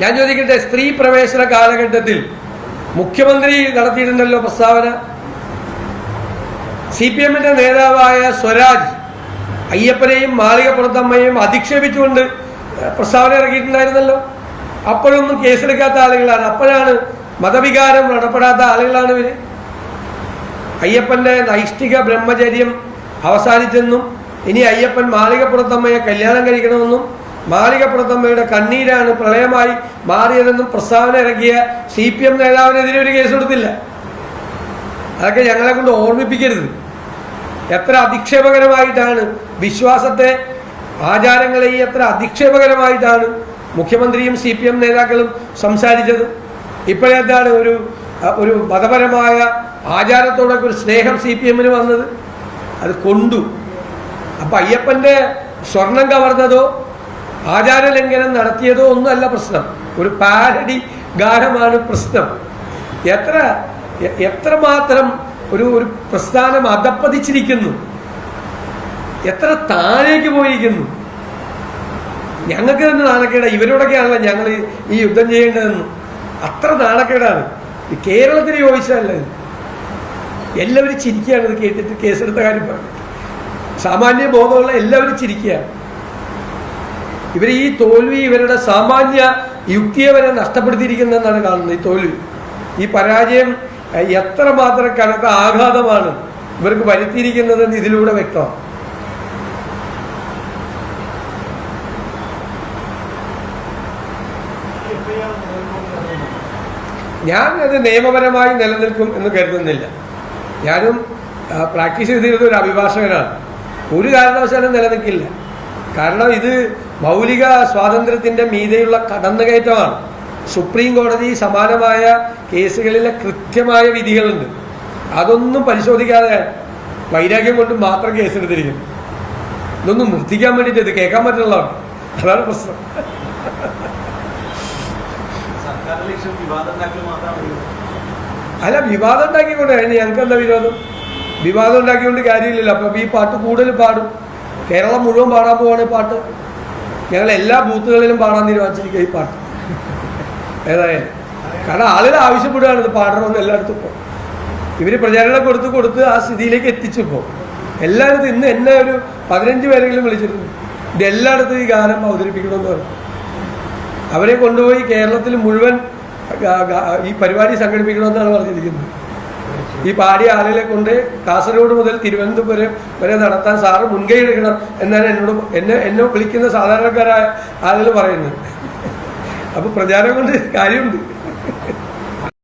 ഞാൻ ചോദിക്കട്ടെ സ്ത്രീ പ്രവേശന കാലഘട്ടത്തിൽ മുഖ്യമന്ത്രി നടത്തിയിട്ടുണ്ടല്ലോ പ്രസ്താവന? സി പി എമ്മിന്റെ നേതാവായ സ്വരാജ് അയ്യപ്പനെയും മാളികപ്പുറത്തമ്മയും അധിക്ഷേപിച്ചുകൊണ്ട് പ്രസ്താവന ഇറക്കിയിട്ടുണ്ടായിരുന്നല്ലോ. അപ്പോഴൊന്നും കേസെടുക്കാത്ത ആളുകളാണ്. അപ്പോഴാണ് മതവികാരം നടപ്പെടാത്ത ആളുകളാണ് ഇവർ. അയ്യപ്പന്റെ നൈഷ്ഠിക ബ്രഹ്മചര്യം അവസാനിച്ചെന്നും ഇനി അയ്യപ്പൻ മാളികപ്പുറത്തമ്മയെ കല്യാണം കഴിക്കണമെന്നും മാളികപ്പുറത്തമ്മയുടെ കണ്ണീരാണ് പ്രളയമായി മാറിയതെന്നും പ്രസ്താവന ഇറക്കിയ സി പി എം നേതാവിനെതിരെ ഒരു കേസ് കൊടുത്തില്ല. അതൊക്കെ ഞങ്ങളെ കൊണ്ട് ഓർമ്മിപ്പിക്കരുത്. എത്ര അധിക്ഷേപകരമായിട്ടാണ് വിശ്വാസത്തെ ആചാരങ്ങളെയും എത്ര അധിക്ഷേപകരമായിട്ടാണ് മുഖ്യമന്ത്രിയും സി പി എം നേതാക്കളും സംസാരിച്ചത്. ഇപ്പോഴെന്താണ് ഒരു ഒരു മതപരമായ ആചാരത്തോടൊക്കെ ഒരു സ്നേഹം സി പി എമ്മിന് വന്നത്? അത് കൊണ്ടു. അപ്പം അയ്യപ്പന്റെ സ്വർണം കവർന്നതോ ആചാരലംഘനം നടത്തിയതോ ഒന്നുമല്ല പ്രശ്നം. ഒരു പാരഡി ഗാനമാണ് പ്രശ്നം. എത്ര എത്ര എത്രമാത്രം ഒരു ഒരു പ്രസ്ഥാനം അധപ്പതിച്ചിരിക്കുന്നു. എത്ര താഴേക്ക് പോയിരിക്കുന്നു. ഞങ്ങൾക്ക് തന്നെ നാണക്കേട. ഇവരോടൊക്കെയാണല്ലോ ഞങ്ങൾ ഈ യുദ്ധം ചെയ്യേണ്ടതെന്ന്. അത്ര നാണക്കേടാണ്. കേരളത്തിന് ചോദിച്ചതല്ല എല്ലാവരും ചിരിക്കുകയാണ്. ഇത് കേട്ടിട്ട് കേസെടുത്ത കാര്യം സാമാന്യ ബോധമുള്ള എല്ലാവരും ചിരിക്കുകയാണ്. ഇവർ ഈ തോൽവി ഇവരുടെ സാമാന്യ യുക്തിയെ വരെ നഷ്ടപ്പെടുത്തിയിരിക്കുന്നതെന്നാണ് കാണുന്നത് ഈ തോൽവി. ഈ പരാജയം എത്ര മാത്രം കനത്ത ആഘാതമാണ് ഇവർക്ക് വരുത്തിയിരിക്കുന്നതെന്ന് ഇതിലൂടെ വ്യക്തമാണ്. ഞാൻ അത് നിയമപരമായി നിലനിൽക്കും എന്ന് കരുതുന്നില്ല. ഞാനും പ്രാക്ടീസ് ചെയ്തിരുന്ന ഒരു അഭിഭാഷകനാണ്. ഒരു കാരണവശാലും നിലനിൽക്കില്ല. കാരണം ഇത് മൗലിക സ്വാതന്ത്ര്യത്തിന്റെ മീതെയുള്ള കടന്നുകയറ്റമാണ്. സുപ്രീം കോടതി സമാനമായ കേസുകളിലെ കൃത്യമായ വിധികളുണ്ട്. അതൊന്നും പരിശോധിക്കാതെ വൈരാഗ്യം കൊണ്ട് മാത്രം കേസെടുത്തിരിക്കുന്നു ഇതൊന്നും നിർത്തിക്കാൻ വേണ്ടിയിട്ട് ഇത് കേൾക്കാൻ പറ്റുള്ളതാണ്. അതാണ് പ്രശ്നം. അല്ല വിവാദം ഉണ്ടാക്കിക്കൊണ്ട് ഞങ്ങൾക്ക് എന്താ വിരോധം? വിവാദം ഉണ്ടാക്കിക്കൊണ്ട് കാര്യമില്ലല്ലോ. അപ്പൊ ഈ പാട്ട് കൂടുതൽ പാടും. കേരളം മുഴുവൻ പാടാൻ പോവാണ് പാട്ട്. ഞങ്ങൾ എല്ലാ ബൂത്തുകളിലും പാടാൻ തീരുമാനിച്ചിരിക്കുക ഈ പാട്ട്. ഏതായാലും. കാരണം ആളുകൾ ആവശ്യപ്പെടുകയാണ് ഇത് പാടണമെന്ന് എല്ലായിടത്തും ഇപ്പോൾ ഇവർ പ്രചാരണം കൊടുത്ത് കൊടുത്ത് ആ സ്ഥിതിയിലേക്ക് എത്തിച്ചു ഇപ്പോൾ എല്ലായിടത്തും ഇന്ന് എന്നെ ഒരു പതിനഞ്ച് പേരെങ്കിലും വിളിച്ചിരുന്നു ഇത് എല്ലായിടത്തും ഈ ഗാനം അവതരിപ്പിക്കണമെന്ന് പറഞ്ഞു. അവരെ കൊണ്ടുപോയി കേരളത്തിൽ മുഴുവൻ ഈ പരിപാടി സംഘടിപ്പിക്കണമെന്നാണ് പറഞ്ഞിരിക്കുന്നത്. ഈ പാടിയ ആളുകളെ കൊണ്ട് കാസർഗോഡ് മുതൽ തിരുവനന്തപുരം വരെ നടത്താൻ സാറ് മുൻകൈ എടുക്കണം എന്നാണ് എന്നോട് എന്നെ എന്നെ വിളിക്കുന്ന സാധാരണക്കാരായ ആളുകൾ പറയുന്നത്. അപ്പോൾ പ്രചാരം കൊണ്ട് കാര്യമുണ്ട്.